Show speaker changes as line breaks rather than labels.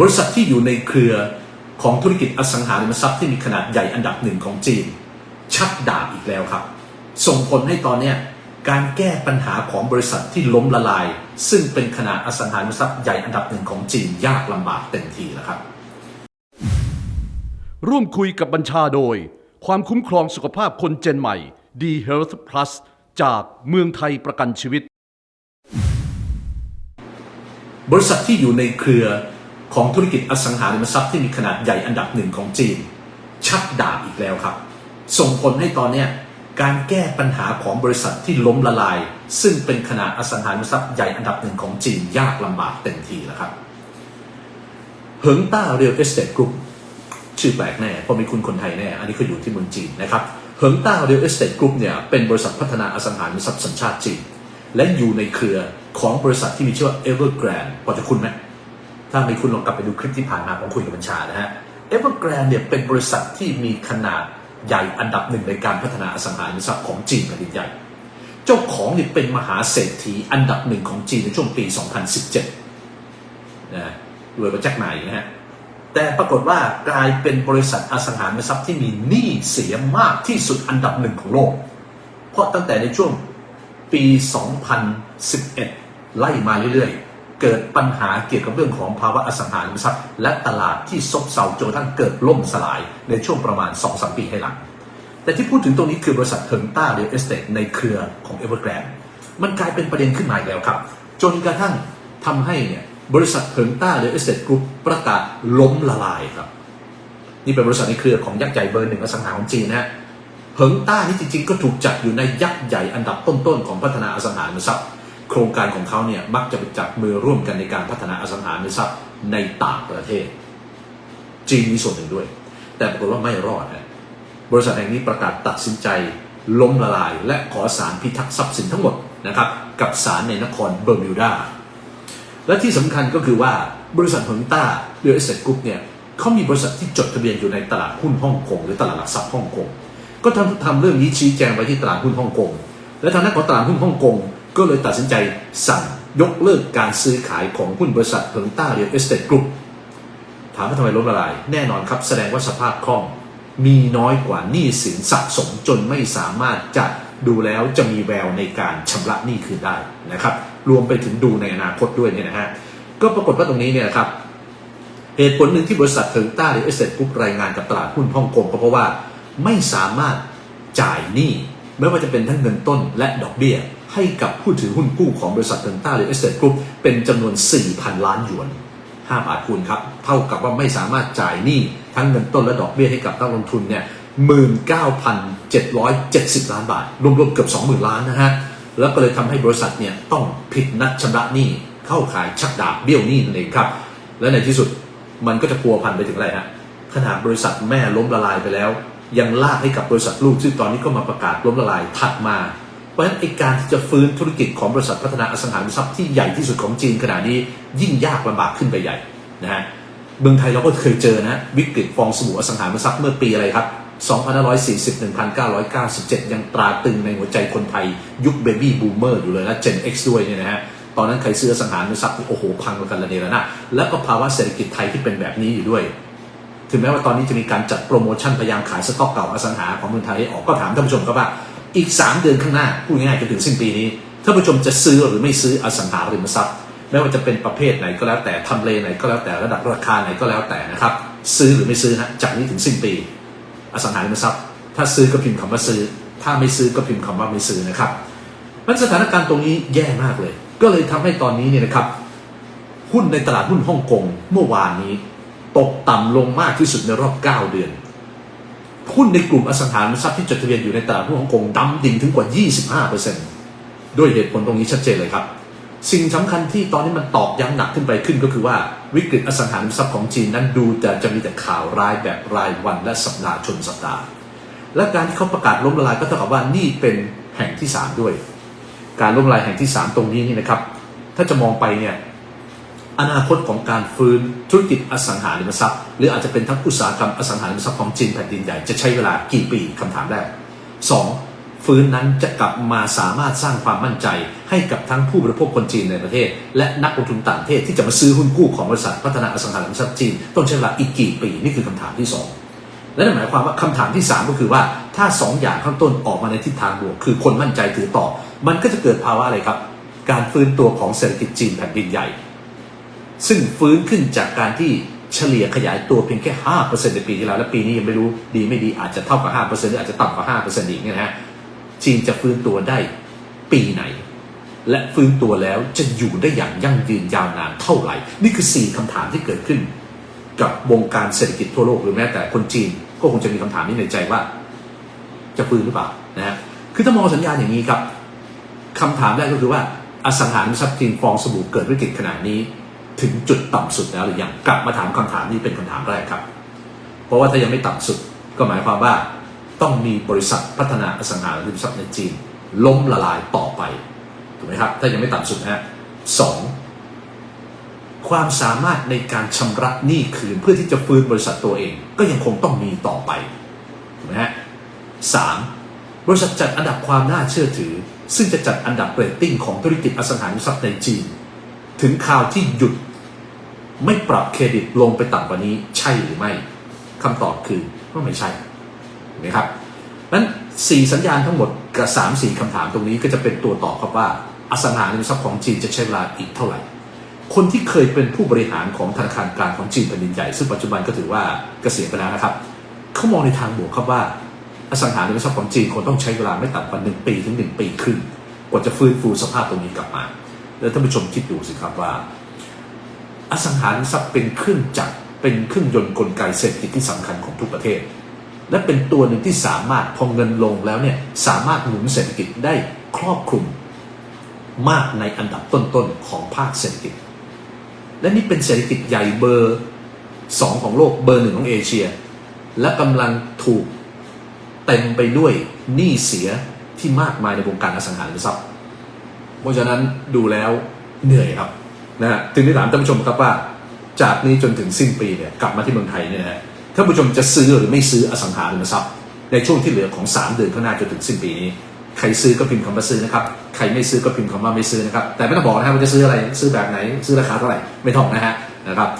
บริษัทที่อยู่ในเครือของธุรกิจอสังหาริมทรัพย์ที่มีขนาดใหญ่อันดับหนึ่งของจีน ชักดาบอีกแล้วครับ ส่งผลให้ตอนนี้การแก้ปัญหาของบริษัทที่ล้มละลาย ซึ่งเป็นขนาดอสังหาริมทรัพย์ใหญ่อันดับหนึ่งของจีนยากลำบากเต็มทีแล้วครับ
ร่วมคุยกับบัญชาโดย ความคุ้มครองสุขภาพคนเจนใหม่ D Health Plus จากเมืองไทยประกันชีวิต
บริษัทที่อยู่ในเครือ ของธุรกิจอสังหาริมทรัพย์ที่มีขนาดใหญ่อันดับหนึ่งของจีน ชักดาบอีกแล้วครับ ส่งผลให้ตอนนี้การแก้ปัญหาของบริษัทที่ล้มละลาย ซึ่งเป็นขนาดอสังหาริมทรัพย์ใหญ่อันดับหนึ่งของจีนยากลำบากเต็มทีแล้วครับเหิงต้าเรียลเอสเตทกรุ๊ปชื่อแปลกแน่เพราะมีคุณคนไทยแน่ อันนี้เขาอยู่ที่เมืองจีนนะครับเหิงต้าเรียลเอสเตทกรุ๊ปเนี่ยเป็นบริษัทพัฒนาอสังหาริมทรัพย์สัญชาติจีน และอยู่ในเครือของบริษัทที่มีชื่อว่า Evergrande พอจะคุณไหม ถ้ามีคุณลองกลับไปดูคลิปที่ผ่านมาของคุยกับบัญชานะฮะ Evergrande เนี่ยเป็นบริษัทที่มีขนาดใหญ่อันดับหนึ่งในการพัฒนาอสังหาริมทรัพย์ของจีนแผ่นดินใหญ่เจ้าของเนี่ยเป็นมหาเศรษฐีอันดับหนึ่งของจีนในช่วงปี 2017นะรวยกว่าแจ็คหมาอีกนะฮะแต่ปรากฏว่ากลายเป็นบริษัทอสังหาริมทรัพย์ที่มีหนี้เสียมากที่สุดอันดับหนึ่งของโลก เพราะตั้งแต่ในช่วงปี 2011 ไล่มาเรื่อยๆ เกิดปัญหาเกี่ยวกับเรื่องของภาวะอสังหาริมทรัพย์ และตลาดที่ซบเซาจนกระทั่งเกิดล่มสลายในช่วงประมาณ 2-3 ปีให้หลัง แต่ที่พูดถึงตรงนี้คือบริษัทเทิงต้าเรียลเอสเตทในเครือของ Evergrande มันกลายเป็นประเด็นขึ้นมาอีกแล้วครับ จนกระทั่งทำให้เนี่ยบริษัทเทิงต้าเรียลเอสเตทกรุ๊ปประกาศล้มละลายครับ นี่เป็นบริษัทในเครือของยักษ์ใหญ่เบอร์หนึ่งอสังหาของจีนนะฮะเหิงต้านี่จริงๆก็ถูกจัดอยู่ในยักษ์ใหญ่อันดับต้นๆของพัฒนาอสังหาริมทรัพย์ ครงการของเขาเนี่ยมักจะไปจับมือร่วมกันในการพัฒนาอสังหาริมทรัพย์ในต่างประเทศ จีนมีส่วนหนึ่งด้วย แต่ปรากฏว่าไม่รอดนะบริษัทแห่งนี้ประกาศตัดสินใจล้มละลาย และขอสารพิทักษ์ทรัพย์สินทั้งหมดนะครับกับศาลในนครเบอร์มิวดา และที่สำคัญก็คือว่าบริษัทเหิงต้าเรือเอสเซทกรุ๊ปเนี่ยเขามีบริษัทที่จดทะเบียนอยู่ในตลาดหุ้นฮ่องกงหรือตลาดหลักทรัพย์ฮ่องกงก็ทำทำเรื่องนี้ชี้แจงไปที่ตลาดหุ้นฮ่องกงและทางด้านของตลาดหุ้นฮ่องกง ก็เลยตัดสินใจสั่งยกเลิกการซื้อขายของหุ้นบริษัทเหิงต้าเรียลเอสเตทกรุ๊ปถามว่าทำไมล้มละลาย แน่นอนครับแสดงว่าสภาพคล่อง มีน้อยกว่าหนี้สินสะสมจนไม่สามารถจะดูแล้วจะมีแววในการชำระหนี้คืนได้นะครับ รวมไปถึงดูในอนาคตด้วยเนี่ยนะฮะก็ปรากฏว่าตรงนี้เนี่ยครับเหตุผลหนึ่งที่บริษัทเทิงต้าหรือเอสเซทกรุ๊ปรายงานกับตลาดหุ้นฮ่องกงก็เพราะว่าไม่สามารถจ่ายหนี้ ไม่ว่าจะเป็นทั้งเงินต้นและดอกเบี้ย ให้กับผู้ถือหุ้นกู้ของบริษัทเทิงต้าหรือเอสเซทกรุ๊ปเป็นจำนวน 4,000 ล้านหยวนห้าบาทคูณครับ เท่ากับว่าไม่สามารถจ่ายหนี้ทั้งเงินต้นและดอกเบี้ยให้กับนักลงทุนเนี่ยหมื่นเก้าพันเจ็ดร้อยเจ็ดสิบล้านบาท รวมๆเกือบสองหมื่นล้านนะฮะ แล้วก็เลยทำให้บริษัทเนี่ยต้องผิดนัดชำระหนี้เข้าขายชักดาบเบี้ยวหนี้นั่นเองครับ และในที่สุดมันก็จะพัวพันไปถึงอะไรฮะขนาดบริษัทแม่ล้มละลายไปแล้ว ยังลากให้กับบริษัทลูกซึ่งตอนนี้ก็มาประกาศล้มละลายถัดมา เพราะฉะนั้นไอการที่จะฟื้นธุรกิจของบริษัทพัฒนาอสังหาริมทรัพย์ที่ใหญ่ที่สุดของจีนขณะนี้ยิ่งยากลำบากขึ้นไปใหญ่นะฮะเมืองไทยเราก็เคยเจอนะวิกฤตฟองสบู่อสังหาริมทรัพย์เมื่อปีอะไรครับ2540-1997 ยังตราตึงในหัวใจคนไทย ยุคเบบี้บูมเมอร์อยู่เลยนะ Gen X ด้วยเนี่ยนะฮะตอนนั้นใครซื้ออสังหาริมทรัพย์โอ้โหพังกันระเนระนาดแล้วก็ภาวะเศรษฐกิจไทยที่เป็นแบบนี้อยู่ด้วย ถึงแม้ว่าตอนนี้จะมีการจัดโปรโมชั่นพยายามขายสต็อกเก่าอสังหาของเมืองไทยออกก็ถามท่านผู้ชมครับว่าอีก 3 เดือนข้างหน้าพูดง่ายๆจนถึงสิ้นปีนี้ท่านผู้ชมจะซื้อหรือไม่ซื้ออสังหาริมทรัพย์ไม่ว่าจะเป็นประเภทไหนก็แล้วแต่ทำเลไหนก็แล้วแต่ระดับราคาไหนก็แล้วแต่นะครับ ซื้อหรือไม่ซื้อฮะจากนี้ถึงสิ้นปี อสังหาริมทรัพย์ ถ้าซื้อก็พิมพ์คำว่าซื้อ ถ้าไม่ซื้อก็พิมพ์คำว่าไม่ซื้อนะครับมันสถานการณ์ตรงนี้แย่มากเลย ก็เลยทำให้ตอนนี้เนี่ยนะครับ หุ้นในตลาดหุ้นฮ่องกงเมื่อวานนี้ ตกต่ำลงมากที่สุดในรอบ 9 เดือน หุ้นในกลุ่มอสังหาริมทรัพย์ที่จดทะเบียนอยู่ในตลาดหุ้นฮ่องกงดำดิ่งถึงกว่า 25%ด้วยเหตุผลตรงนี้ชัดเจนเลยครับ สิ่งสำคัญที่ตอนนี้มันตอกย้ำหนักขึ้นไปขึ้นก็คือว่าวิกฤตอสังหาริมทรัพย์ของจีนนั้นดูแต่จะมีแต่ข่าวร้ายแบบรายวันและสัปดาห์ชนสัปดาห์ และการที่เขาประกาศล้มละลายก็เท่ากับว่านี่เป็นแห่งที่ 3 ด้วย การล้มละลายแห่งที่ 3 ตรงนี้นี่นะครับ ถ้าจะมองไปเนี่ย อนาคตของการฟื้นธุรกิจอสังหาริมทรัพย์ หรืออาจจะเป็นทั้งอุตสาหกรรมอสังหาริมทรัพย์ของจีนแผ่นดินใหญ่จะใช้เวลากี่ปีคำถามแรกสองฟื้นนั้นจะกลับมาสามารถสร้างความมั่นใจ ให้กับทั้งผู้บริโภคคนจีนในประเทศ และนักลงทุนต่างประเทศที่จะมาซื้อหุ้นกู้ของบริษัทพัฒนาอสังหาริมทรัพย์จีนต้องใช้เวลาอีกกี่ปีนี่คือคำถามที่สองและนั่นหมายความว่าคำถามที่ 3 ก็คือว่าถ้า 2 อย่างข้างต้นออกมาในทิศทางบวก คือคนมั่นใจถือต่อ มันก็จะเกิดภาวะอะไรครับ การฟื้นตัวของเศรษฐกิจจีนแผ่นดินใหญ่ ซึ่งฟื้นขึ้นจากการที่เฉลี่ยขยายตัวเพียงแค่ 5%ในปีที่แล้ว และปีนี้ยังไม่รู้ดีไม่ดีอาจจะเท่ากับ 5%หรืออาจจะต่ำกว่า 5%อีกเนี่ยนะฮะจีนจะฟื้นตัวได้ปีไหน และฟื้นตัวแล้วจะอยู่ได้อย่างยั่งยืนยาวนานเท่าไหร่ นี่คือ 4คำถามที่เกิดขึ้น กับวงการเศรษฐกิจทั่วโลกหรือแม้แต่คนจีนก็คงจะมีคำถามนี้ในใจว่า จะฟื้นหรือเปล่านะฮะคือถ้ามองสัญญาณอย่างนี้ครับคำถามแรกก็คือว่าอสังหาริมทรัพย์จีนฟองสบู่เกิดวิกฤตขนาดนี้ ถึงจุดต่ำสุดแล้วหรือยังกลับมาถามคำถามนี้เป็นคำถามแรกครับ เพราะว่าถ้ายังไม่ต่ำสุดก็หมายความว่าต้องมีบริษัทพัฒนาอสังหาริมทรัพย์ในจีน ล้มละลายต่อไปถูกไหมครับ ถ้ายังไม่ต่ำสุดนะฮะสองความสามารถในการชำระหนี้คืนเพื่อที่จะฟื้นบริษัทตัวเอง ก็ยังคงต้องมีต่อไปถูกไหมฮะสามบริษัทจัดอันดับความน่าเชื่อถือ ซึ่งจะจัดอันดับเรตติ้งของธุรกิจอสังหาริมทรัพย์ในจีน ถึงข่าวที่หยุด ไม่ปรับเครดิตลงไปต่ำกว่านี้ ใช่หรือไม่คำตอบคือว่าไม่ใช่ถูกไหมครับนั้นสี่สัญญาณทั้งหมดกับสามสี่คำถามตรงนี้ก็จะเป็นตัวตอบครับว่าอสังหาริมทรัพย์ของจีนจะใช้เวลาอีกเท่าไหร่ คนที่เคยเป็นผู้บริหารของธนาคารกลางของจีนแผ่นดินใหญ่ ซึ่งปัจจุบันก็ถือว่าเกษียณไปแล้วนะครับ เขามองในทางบวกครับว่า อสังหาริมทรัพย์ของจีนคงต้องใช้เวลาไม่ต่ำกว่าหนึ่งปีถึงหนึ่งปีครึ่งกว่าจะฟื้นฟูสภาพตรงนี้กลับมา แล้วท่านผู้ชมคิดดูสิครับว่า อสังหาริมทรัพย์เป็นเครื่องจักรเป็นเครื่องยนต์กลไกเศรษฐกิจที่สำคัญของทุกประเทศ และเป็นตัวหนึ่งที่สามารถพอเงินลงแล้วเนี่ยสามารถหนุนเศรษฐกิจได้ครอบคลุมมากในอันดับต้นๆของภาคเศรษฐกิจ และนี่เป็นเศรษฐกิจใหญ่เบอร์สองของโลกเบอร์หนึ่งของเอเชีย และกำลังถูกเต็มไปด้วยหนี้เสียที่มากมายในวงการอสังหาริมทรัพย์ เพราะฉะนั้นดูแล้วเหนื่อยครับนะฮะถึงได้ถามท่านผู้ชมครับว่า จากนี้จนถึงสิ้นปีเนี่ยกลับมาที่เมืองไทยเนี่ยนะฮะท่านผู้ชมจะซื้อหรือไม่ซื้ออสังหาริมทรัพย์ ในช่วงที่เหลือของ 3 เดือนข้างหน้าจนถึงสิ้นปีนี้ใครซื้อก็พิมพ์คำว่าซื้อนะครับใครไม่ซื้อก็พิมพ์คำว่าไม่ซื้อนะครับแต่ไม่ต้องบอกนะฮะว่าจะซื้ออะไรซื้อแบบไหน ซื้อราคาเท่าไหร่ไม่ต้องนะฮะนะครับ